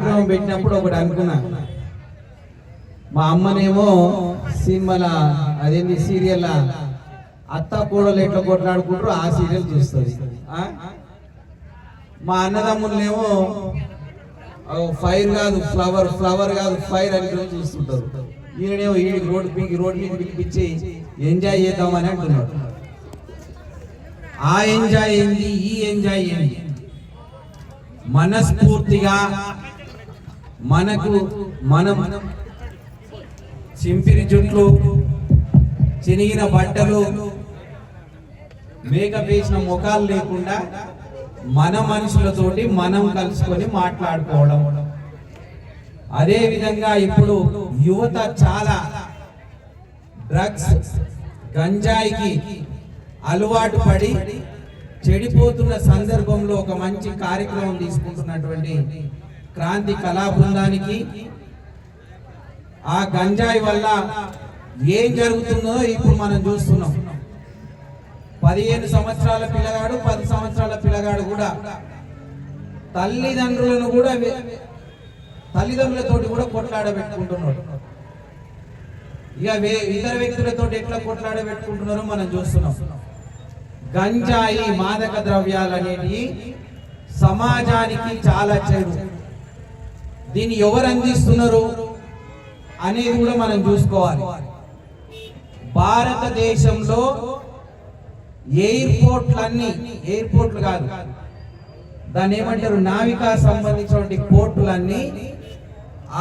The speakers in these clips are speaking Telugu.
కార్యక్రమం పెట్టినప్పుడు ఒకటి అనుకున్నా. మా అమ్మనేమో సినిమాల అదేంటి సీరియల్ అత్త కూడలు ఎట్లా కొట్లాడుకుంటారో ఆ సీరియల్ చూస్తుంది. మా అన్నదమ్ములనేమో ఫైర్ కాదు ఫ్లవర్ ఫ్లవర్ కాదు ఫైర్ అని చూస్తుంటారు. ఈయనేమో ఈ రోడ్ పీకి రోడ్ మీద పిలిపించి ఎంజాయ్ చేద్దామని అంటున్నాడు. ఆ ఎంజాయ్ ఏంది ఈ ఎంజాయ్ ఏంది? మనస్ఫూర్తిగా మనకు మనం చింపిరి జుట్లు చినిగిన బట్టలు మేకప్ వేసిన ముఖాలు లేకుండా మన మనుషులతోటి మనం కలుసుకొని మాట్లాడుకోవడం. అదే విధంగా ఇప్పుడు యువత చాలా డ్రగ్స్ గంజాయికి అలవాటు పడి చెడిపోతున్న సందర్భంలో ఒక మంచి కార్యక్రమం తీసుకుంటున్నటువంటి క్రాంతి కళా బృందానికి ఆ గంజాయి వల్ల ఏం జరుగుతుందో ఇప్పుడు మనం చూస్తున్నాం. పదిహేను సంవత్సరాల పిల్లగాడు పది సంవత్సరాల పిల్లగాడు కూడా తల్లిదండ్రులను కూడా తల్లిదండ్రులతో తల్లిదండ్రులతోటి కూడా కొట్లాడబెట్టుకుంటున్నాడు. ఇక వే- ఇతర వ్యక్తులతో ఎట్లా కొట్లాడబెట్టుకుంటున్నారో మనం చూస్తున్నాం. గంజాయి మాదక ద్రవ్యాలు అనేవి సమాజానికి చాలా చెడు. దీన్ని ఎవరు అందిస్తున్నారు అనేది కూడా మనం చూసుకోవాలి. భారతదేశంలో ఎయిర్పోర్ట్లన్నీ ఎయిర్పోర్ట్లు కాదు దాన్ని ఏమంటారు? నావికా సంబంధించినటువంటి పోర్టులన్నీ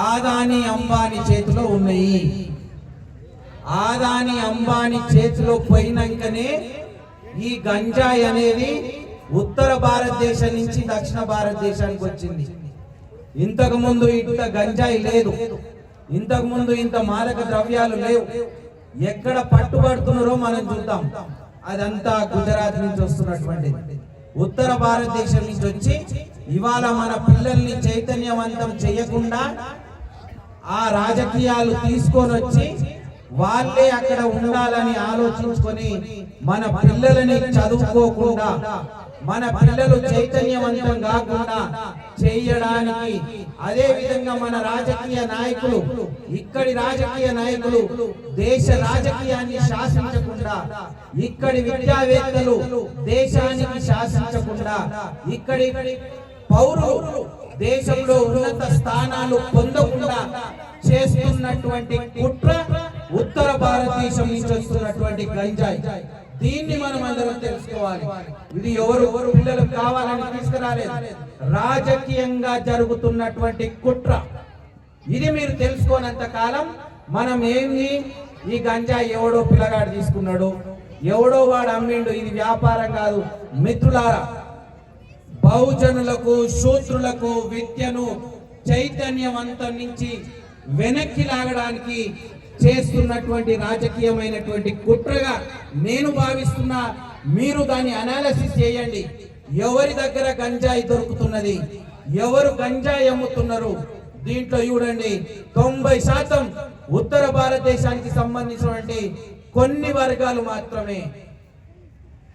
ఆదాని అంబానీ చేతిలో ఉన్నాయి. ఆదాని అంబానీ చేతిలో పోయినాకనే ఈ గంజాయి అనేది ఉత్తర భారతదేశం నుంచి దక్షిణ భారతదేశానికి వచ్చింది. ఇంతకు ముందు ఇంత గంజాయి లేదు. ఇంతకు ముందు ఇంత మాదక ద్రవ్యాలు లేవు. ఎక్కడ పట్టుబడుతున్నారో మనం చూద్దాం. అదంతా గుజరాత్ నుంచి వస్తున్నటువంటిది. ఉత్తర భారతదేశం నుంచి వచ్చి ఇవాళ మన పిల్లల్ని చైతన్యవంతం చేయకుండా ఆ రాజకీయాలు తీసుకొని వచ్చి వాళ్ళే అక్కడ ఉండాలని ఆలోచించుకొని మన పిల్లలని చదువుకోకుండా మన పిల్లలు చైతన్యవంతం కాకుండా చేయడానికి. అదే విధంగా మన రాజకీయ నాయకులు ఇక్కడి రాజకీయ నాయకులు దేశ రాజకీయాన్ని శాసించకుండా ఇక్కడి విద్యావేత్తలు దేశానికి శాసించకుండా ఇక్కడి పౌరులు దేశంలో ఉన్నత స్థానాలు పొందకుండా చేస్తున్నటువంటి కుట్ర ఉత్తర భారతదేశం నుంచి వస్తున్నటువంటి గంజాయి. దీన్ని మనం అందరం తెలుసుకోవాలి. ఇది ఎవరు ఎవరు పిల్లలకు కావాలని తీసుకురాలేదు. రాజకీయంగా జరుగుతున్నటువంటి కుట్ర. ఇది మీరు తెలుసుకోనంత కాలం మనం ఏంది? ఈ గంజా ఎవడో పిల్లగాడు తీసుకున్నాడు. ఎవడో వాడు అమ్మిండు. ఇది వ్యాపారం కాదు. మిత్రులారా బహుజనులకు శూత్రులకు విద్యను చైతన్యవంతం నుంచి వెనక్కి లాగడానికి చేస్తున్నటువంటి రాజకీయమైనటువంటి కుట్రగా నేను భావిస్తున్నా మీరు దాన్ని అనాలసిస్ చేయండి. ఎవరి దగ్గర గంజాయి దొరుకుతున్నది? ఎవరు గంజాయి అమ్ముతున్నారు? దీంట్లో చూడండి తొంభై శాతం ఉత్తర భారతదేశానికి సంబంధించినటువంటి కొన్ని వర్గాలు మాత్రమే.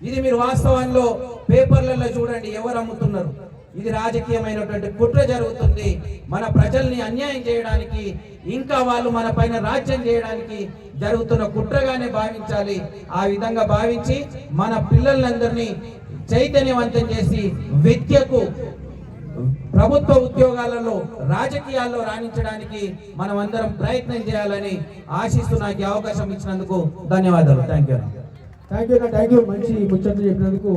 ఇది మీరు వాస్తవంలో పేపర్లలో చూడండి ఎవరు అమ్ముతున్నారు? ఇది రాజకీయమైనటువంటి కుట్ర జరుగుతుంది. మన ప్రజల్ని అన్యాయం చేయడానికి ఇంకా వాళ్ళు మన పైన రాజ్యం చేయడానికి జరుగుతున్న కుట్రగానే భావించాలి. ఆ విధంగా భావించి మన పిల్లలందరినీ చైతన్యవంతం చేసి విద్యకు ప్రభుత్వ ఉద్యోగాలలో రాజకీయాల్లో రాణించడానికి మనం అందరం ప్రయత్నం చేయాలని ఆశిస్తూ నాకు అవకాశం ఇచ్చినందుకు ధన్యవాదాలు. Thank you thank you thank you మంచి ముచ్చట్లు చెప్పినందుకు